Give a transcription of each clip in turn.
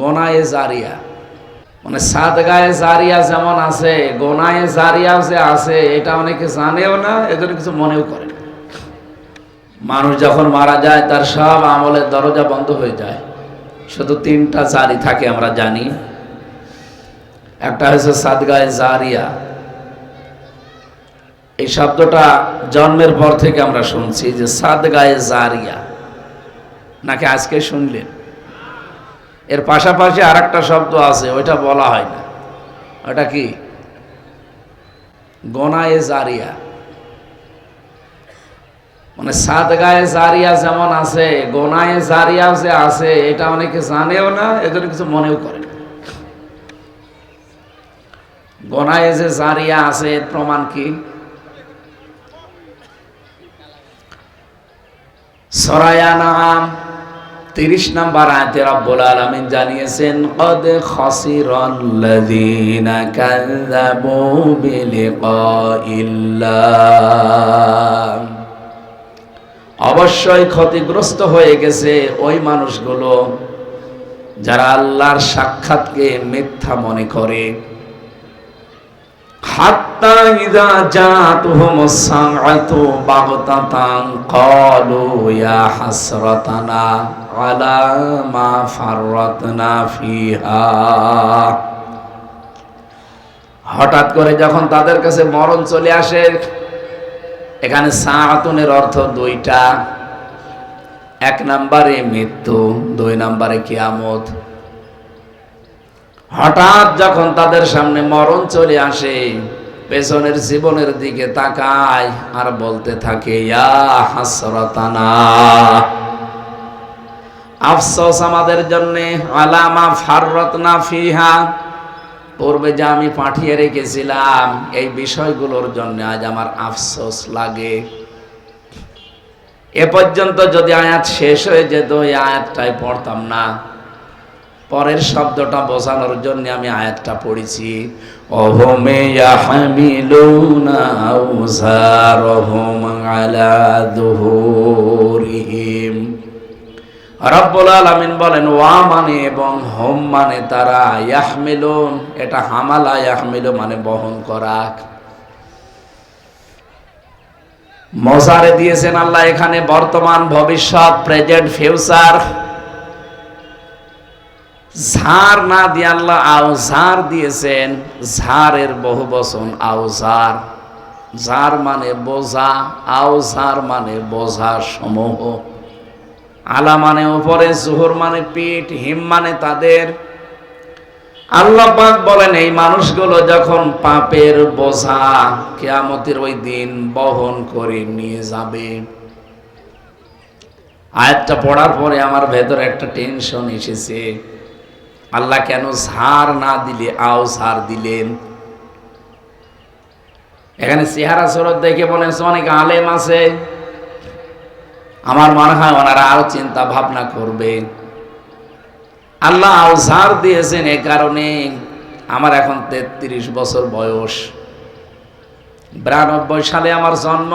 গোনায়ে জারিয়া। মানে সাত গায়ে জারিয়া যেমন আছে, গোনায়ে জারিয়া যে আছে, এটা অনেকে জানেও না, এজন্য কিছু মনেও করে। মানুষ যখন মারা যায়, তার সব আমলের দরজা বন্ধ হয়ে যায়। শুধু তিনটা জারি থাকে আমরা জানি। একটা হচ্ছে সাদগায়ে জারিয়া। এই শব্দটা জন্মের পর থেকে আমরা শুনছি যে সাত সাদগায়ে জারিয়া। নাকি আজকে শুনলেন? এর পাশাপাশি আর একটা শব্দ আছে, ওইটা বলা হয় না। ওটা কি? গোনায়ে জারিয়া। মানে সাত গায়ে জারিয়া যেমন আছে, গোনায়ে জারিয়া যে আছে, এটা অনেকে জানেও না, এজন্য কিছু মনেও করে না। গোনায়ে যে জারিয়া আছে, এর প্রমাণ কি? সরায়া নাম তিরিশ নাম্বার আয়াতে রব্বুল আলামিন জানিয়েছেন, কদ খাসিরাল্লাযীনা কাযযাবু বিলিকাইল্লাহ অবশ্যই ক্ষতিগ্রস্ত হয়ে গেছে ওই মানুষগুলো যারা আল্লাহর সাক্ষাৎকে মিথ্যা মনে করে। হাত্তা ইদা জাতুহুমুস সাআতু বাগতাতান ক্বালু ইয়া হাসরাতানা আলা মা ফাররাতনা ফিহা। হঠাৎ করে যখন তাদের কাছে মরণ চলে আসে, এখানে সাআতুনের অর্থ দুইটা। এক নম্বরে মৃত্যু, দুই নম্বরে কিয়ামত। হঠাৎ যখন তাদের সামনে মরণ চলে আসে, পেছনের জীবনের দিকে তাকায় আর বলতে থাকে আফসোস আমাদের জন্য আলামা ফাররতনা ফিহা। পূর্বে যা আমি পাঠিয়ে রেখেছিলাম, এই বিষয়গুলোর জন্য আজ আমার আফসোস লাগে। এ পর্যন্ত যদি আয়াত শেষ হয়ে যেত, এই আয়াতটাই পড়তাম না। পরের শব্দটা বোঝানোর জন্য আমি আয়াতটা পড়েছি। অহমে রব্বুল আলামিন বলেন, ওয়া মানে এবং হোম মানে তারা ইয়াহমিলুন, এটা হামালা ইয়াহমিলু মানে বহন করা। মজারে দিয়েছেন আল্লাহ এখানে বর্তমান ভবিষ্যৎ, প্রেজেন্ট, ফিউচার। ঝাড় না দিয়ে আল্লাহ আউঝার দিয়েছেন। ঝাড়ের বহু বচন আউজার ঝাড় মানে বোঝা আউজার মানে বোঝা সমূহ। আলা মানে উপরে, জোহর মানে পিঠ, হিম মানে তাদের। আল্লাহ পাক বলেন, এই মানুষগুলো যখন পাপের বোঝা কেয়ামতের ওই দিন বহন করে নিয়ে যাবে। আয়াতটা পড়ার পরে আমার ভেতরে একটা টেনশন এসেছে। আল্লাহ কেন ঝাড় না দিলে? আও ঝাড় দিলেন। এখানে চেহারা সুরত দেখে হচ্ছে অনেক আলেম আছে। আমার মনে হয় ওনারা আরও চিন্তা ভাবনা করবে আল্লাহ আউজার দিয়েছেন এ কারণে। আমার এখন তেত্রিশ বছর বয়স। বিরানব্বই সালে আমার জন্ম।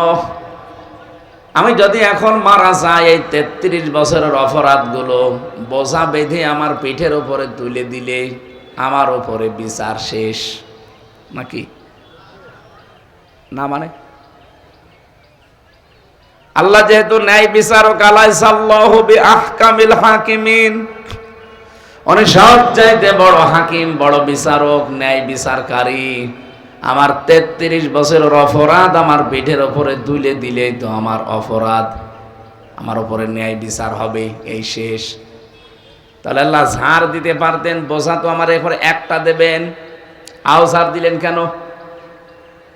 আমি যদি এখন মারা যাই, এই তেত্রিশ বছরের অপরাধগুলো বোঝা বেঁধে আমার পিঠের উপরে তুলে দিলে আমার উপরে বিচার শেষ। নাকি? না মানে? আল্লাহ যেহেতু ন্যায় বিচারক আলাই আহকামিল হাকিমিন। উনি সব চাইতে বড় হাকিম, বড় বিচারক, ন্যায় বিচারকারী। আমার তেত্রিশ বছরের অপরাধ আমার পিঠের ওপরে তুলে দিলেই তো আমার অপরাধ। আমার ওপরে ন্যায় বিচার হবে, এই শেষ। তাহলে আল্লাহ ঝাড় দিতে পারতেন, বোঝা তো আমার এরপরে একটা দেবেন। আও ঝাড় দিলেন কেন?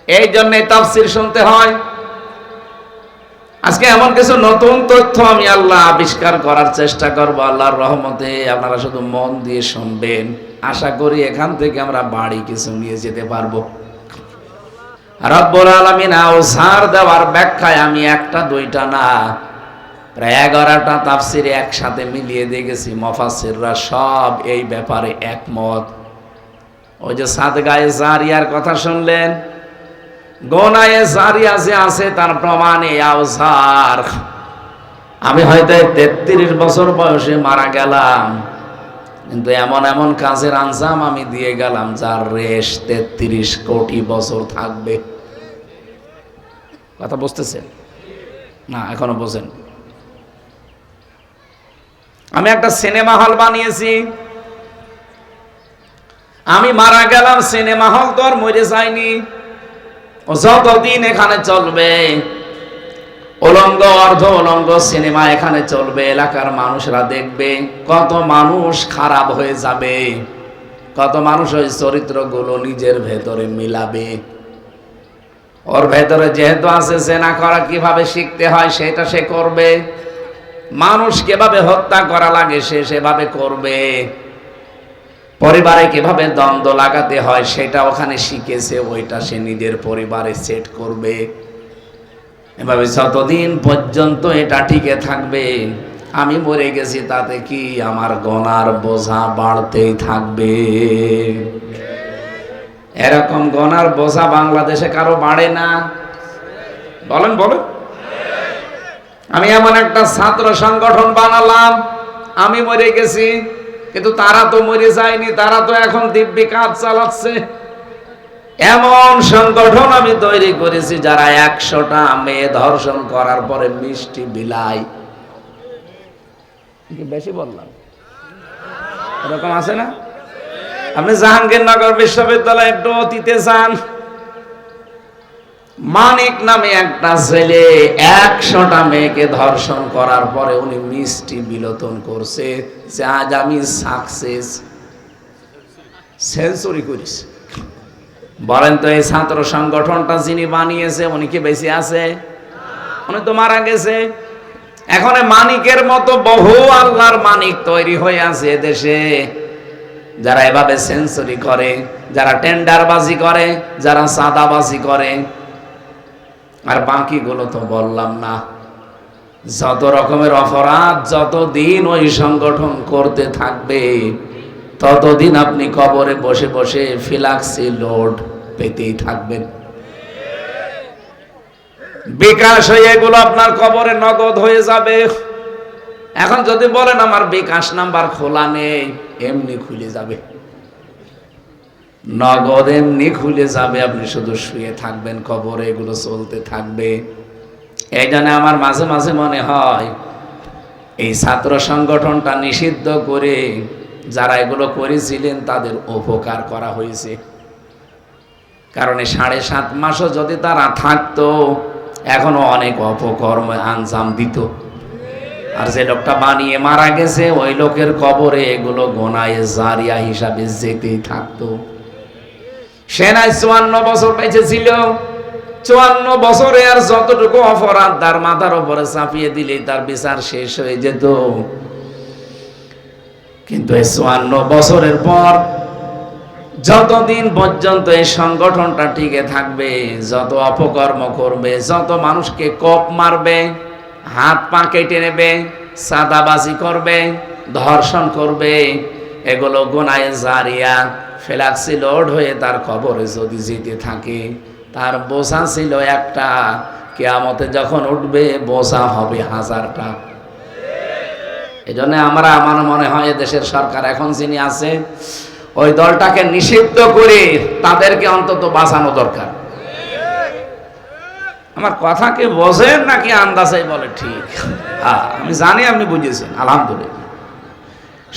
এই জন্যে তাফসির শুনতে হয়। আজকে এমন কিছু নতুন তথ্য আমি আল্লাহ আবিষ্কার করার চেষ্টা করব আল্লাহর রহমতে। আপনারা শুধু মন দিয়ে শুনবেন। আশা করি এখান থেকে আমরা বাড়ি কিছু নিয়ে যেতে পারব। রব্বুল আলমিন আউসার দেওয়ার ব্যাখ্যায় আমি একটা, দুইটা না। প্রায় এগারোটা তাফসিরে একসাথে মিলিয়ে দেখেছি মফাসিররা সব এই ব্যাপারে একমত। ওই যে সাত গায়ে জারিয়ার কথা শুনলেন? গোনায়ে জারিয়া যে আছে তার প্রমাণে আউসার আমি হয়তো তেত্রিশ বছর বয়সে মারা গেলাম, কিন্তু এমন এমন কাজের আনসাম আমি দিয়ে গেলাম যার রেশ তেত্রিশ কোটি বছর থাকবে। কথা বুঝতেছেন না, এখনও বোঝেন। আমি একটা সিনেমা হল বানিয়েছি। আমি মারা গেলাম, সিনেমা হল তো আর মরে যায়নি। যতদিন এখানে চলবে, উলঙ্গ, অর্ধ উলঙ্গ সিনেমা এখানে চলবে, এলাকার মানুষরা দেখবে, কত মানুষ খারাপ হয়ে যাবে, কত মানুষ ওই চরিত্রগুলো নিজের ভেতরে মিলাবে। ওর ভেতরে যেহেতু আছে জেনা করা, কীভাবে শিখতে হয় সেটা সে করবে। মানুষ কীভাবে হত্যা করা লাগে সে সেভাবে করবে। পরিবারে কীভাবে দ্বন্দ্ব লাগাতে হয় সেটা ওখানে শিখেছে, ওইটা সে নিজের পরিবারে সেট করবে। এভাবে যতদিন পর্যন্ত এটা টিকে থাকবে, আমি মরে গেছি তাতে কি আমার গনার বোঝা বাড়তেই থাকবে? এরকম গনার বোঝা বাংলাদেশে কারও বাড়ে না। বলেন বলেন। আমি এমন একটা ছাত্র সংগঠন বানালাম, আমি মরে গেছি, কিন্তু তারা তো মরে যায়নি, তারা তো এখন দিব্যি কাজ চালাচ্ছে। এমন সংগঠন আমি তৈরি করেছি যারা একশোটা মেয়ে ধর্ষণ করার পরে মিষ্টি বিলাই। বেশি বললাম? এরকম আছে না? আপনি জাহাঙ্গীরনগর বিশ্ববিদ্যালয়ে একটু অতীতে যান। মানিক নামে একটা ছেলে একশোটা মেয়েকে ধর্ষণ করার পরে উনি মিষ্টি বিলোতন করছে যে আজ আমি সাকসেস সেঞ্চুরি করেছি বলেন তো এই ছাত্র সংগঠনটা যিনি বানিয়েছে, উনি কি বেশি আছে? উনি তো মারা গেছে। এখন মানিকের মতো বহু আল্লাহর মানিক তৈরি হয়ে আছে দেশে। যারা এভাবে সেঞ্চুরি করে, যারা টেন্ডারবাজি করে, যারা সাদাবাজি করে। আর বাকিগুলো তো বললাম না। যত রকমের অপরাধ যতদিন ওই সংগঠন করতে থাকবে, ততদিন আপনি কবরে বসে বসে ফিলাক্সি লোড পেতেই থাকবেন। বিকাশ হয়ে এগুলো আপনার কবরে নগদ হয়ে যাবে। এখন যদি বলেন আমার বিকাশ নাম্বার খোলা নেই এমনি খুলে যাবে। নগদ এমনি খুলে যাবে, আপনি শুধু শুয়ে থাকবেন, কবরে এগুলো চলতে থাকবে। এই জন্য আমার মাঝে মাঝে মনে হয়, এই ছাত্র সংগঠনটা নিষিদ্ধ করে যারা এগুলো করেছিলেন, তাদের উপকার করা হয়েছে। কারণ এই সাড়ে সাত মাসও যদি তারা থাকতো, এখনও অনেক অপকর্ম আঞ্জাম দিত। আর যে লোকটা বানিয়ে মারা গেছে, ওই লোকের কবরে এগুলো গোনায় জারিয়া হিসাবে যেতেই থাকতো। সেনায় চুয়ান্ন বছর বেঁচে ছিল চুয়ান্ন বছরে আর যতটুকু অপরাধ তার মাথার উপরে চাপিয়ে দিলেই তার বিচার শেষ হয়ে যেত। কিন্তু এই চুয়ান্ন বছরের পর যতদিন পর্যন্ত এই সংগঠনটা টিকে থাকবে, যত অপকর্ম করবে, যত মানুষকে কপ মারবে হাত পা কেটে নেবে, সাদাবাজি করবে, ধর্ষণ করবে, এগুলো গোনায় জারিয়া ফেলাক্সি লোড হয়ে তার কবরে যদি যেতে থাকে, তার বোঝা ছিল একটা, কেয়ামতে যখন উঠবে, বোঝা হবে হাজারটা। এই জন্য আমরা আমার মনে হয় দেশের সরকার এখন যিনি আছে, ওই দলটাকে নিষিদ্ধ করে তাদেরকে অন্তত বাঁচানো দরকার। আমার কথা কে বোঝেন নাকি আন্দাজে বলে ঠিক? হ্যাঁ আমি জানি আপনি বুঝেছেন, আলহামদুলিল্লাহ।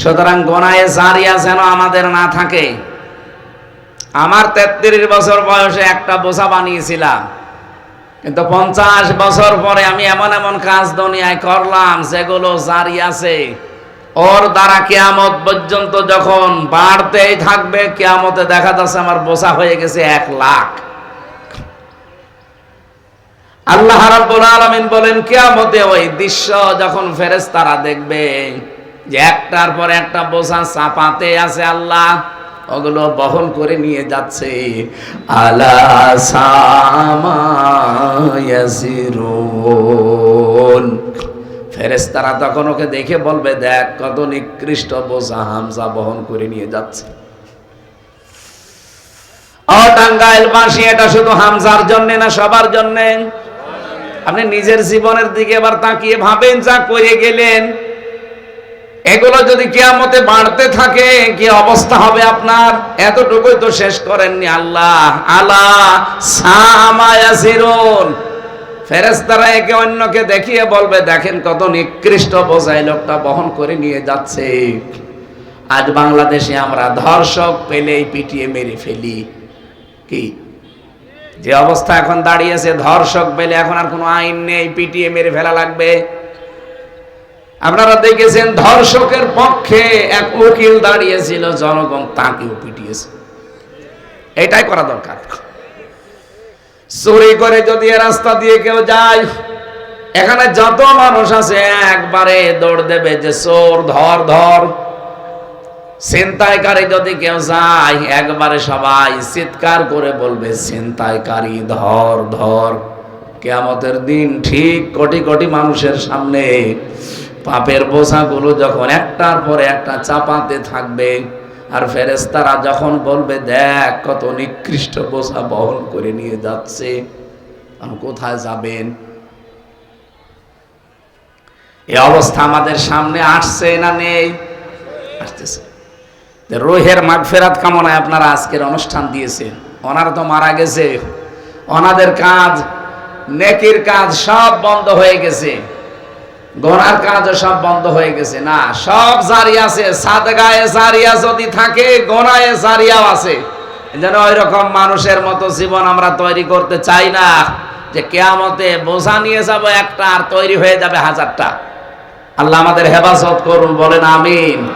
সুতরাং গোনায় জারিয়া যেন আমাদের না থাকে, আমার তেত্রিশ বছর বয়সে একটা বোঝা বানিয়েছিলাম। কিন্তু পঞ্চাশ বছর পরে আমি এমন এমন কাজ দুনিয়ায় করলাম, যেগুলো জারি আছে। ওর দ্বারা কেয়ামত পর্যন্ত যখন বাড়তেই থাকবে, কেয়ামতে দেখা যাচ্ছে আমার বোঝা হয়ে গেছে এক লাখ। আল্লাহ রাব্বুল আলামিন বলেন, কিয়ামতে ওই দৃশ্য যখন ফেরেশতারা দেখবে, যে একটার পর একটা বোঝা চাপাতে আছে আল্লাহ, ওগুলো বহন করে নিয়ে যাচ্ছে। আলা সামায়াসিরুন ফেরেশতারা তখন ওকে দেখে বলবে, দেখ কত নিকৃষ্ট বোঝা হামজা বহন করে নিয়ে যাচ্ছে। ও টাঙ্গাইল বাসী, এটা শুধু হামজার জন্য না, সবার জন্য। আপনি নিজের জীবনের দিকে এবার তাকিয়ে ভাবেন, যা করে গেলেন, এগুলো যদি কিয়ামতে বাড়তে থাকে, কি অবস্থা হবে আপনার? এতটুকুই তো শেষ করেননি আল্লাহ। আলা সামায়াসিরুন ফেরেশতারা একে অন্যকে দেখিয়ে বলবে, দেখেন কত নিকৃষ্ট বোঝাই লোকটা বহন করে নিয়ে যাচ্ছে। আজ বাংলাদেশে আমরা ধর্ষক পেলেই পিটিয়ে মেরে ফেলি। কি? যে অবস্থা এখন দাঁড়িয়েছে, ধর্ষক পেলে এখন আর কোনো আইন নেই, পিটিয়ে মেরে ফেলা লাগবে। আপনারা দেখেছেন ধর্ষকের পক্ষে এক উকিল দাঁড়িয়েছিল, জনগণ তাকেও পিটিয়েছে। এটাই করা দরকার। চুরি করে যদি রাস্তা দিয়ে কেউ যায়, এখানে যত মানুষ আছে, একবারে দৌড় দেবে যে চোর, ধর ধর। ছিনতাইকারী যদি কেউ যায়, একবারে সবাই চিৎকার করে বলবে, ছিনতাইকারী, ধর ধর। কেয়ামতের দিন ঠিক কোটি কোটি মানুষের সামনে পাপের বোঝাগুলো যখন একটার পরে একটা চাপাতে থাকবে, আর ফেরেস্তারা যখন বলবে, দেখ, কত নিকৃষ্ট বোঝা বহন করে নিয়ে যাচ্ছে কোথায় যাবেন? এ অবস্থা আমাদের সামনে আসছে না নেই? আসতেছে। রোহের মাগফেরাত কামনায় আপনারা আজকের অনুষ্ঠান দিয়েছেন। ওনারা তো মারা গেছে। ওনাদের কাজ, নেকির কাজ সব বন্ধ হয়ে গেছে। গোনার কাজও সব বন্ধ হয়ে গেছে। না, সব জারি আছে। সাদগায়ে জারিয়া যদি থাকে, গোনায়ে জারিয়াও আছে। যেন ওই রকম মানুষের মতো জীবন আমরা তৈরি করতে চাই না। যে কেয়ামতে বোঝা নিয়ে যাব একটা আর তৈরি হয়ে যাবে হাজারটা। আল্লাহ আমাদের হেফাজত করুন, বলেন আমিন।